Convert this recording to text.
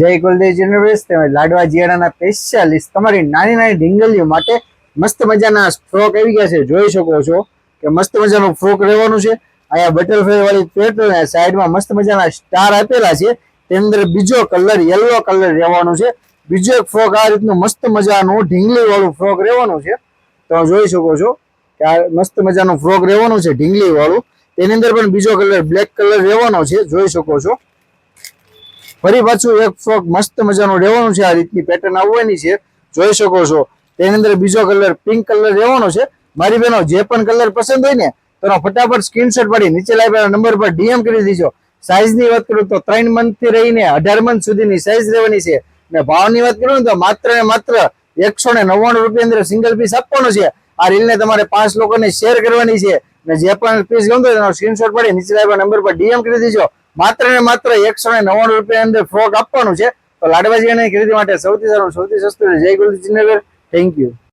જય કુલદેવ જનરેશ તેમજ લાડવા જીયાડાના સ્પેશિયાલિસ્ટ તમારી નાની નાની ઢીંગલીઓ માટે મસ્ત મજાના ફ્રોક આવી ગયા છે. જોઈ શકો છો કે મસ્ત મજાનું ફ્રોક રહેવાનું છે. અહીંયા બટરફ્લાય વાળી પેટર્ન સાઈડમાં મસ્ત મજાના સ્ટાર આપેલા છે. તેની અંદર બીજો કલર યલો કલર રહેવાનો છે. બીજો એક ફ્રોક આ રીતનું મસ્ત મજાનું ઢીંગલી વાળું ફ્રોક રહેવાનું છે. તમે જોઈ શકો છો કે આ મસ્ત મજાનું ફ્રોક રહેવાનું છે, ઢીંગલી વાળું. તેની અંદર પણ બીજો કલર બ્લેક કલર રહેવાનો છે. જોઈ શકો છો. ફરી પાછું એક ફ્રોક મસ્ત મજાનું રહેવાનું છે. આ રીતની પેટર્ન આવવાની છે. જોઈ શકો છો. તેની અંદર બીજો કલર પિંક કલર રહેવાનો છે. મારી બહેનો, જે પણ કલર પસંદ હોય ને, તેનો ફટાફટ સ્ક્રીનશોટ પાડી, નીચે લાવેલા નંબર પર ડીએમ કરી દીજો. સાઇઝની વાત કરું તો ત્રણ મંથથી રહીને અઢાર મંથ સુધીની સાઇઝ રહેવાની છે. ને ભાવની વાત કરું તો માત્ર ને માત્ર એકસો ને નવ્વાણું રૂપિયા અંદર સિંગલ પીસ આપવાનો છે. આ રીલને તમારે પાંચ લોકોને શેર કરવાની છે. ને જે પણ પીસ ગમતો તેનો સ્ક્રીનશોટ પાડી, નીચે લાવેલા નંબર પર ડીએમ કરી દીજો. માત્ર ને માત્ર એકસો ને નવ્વાણું રૂપિયા અંદર ફ્રોક આપવાનું છે. તો લાડવાજી અને ખરીદી માટે સૌથી સારું, સૌથી સસ્તું જય ગુરુજી થેન્ક યુ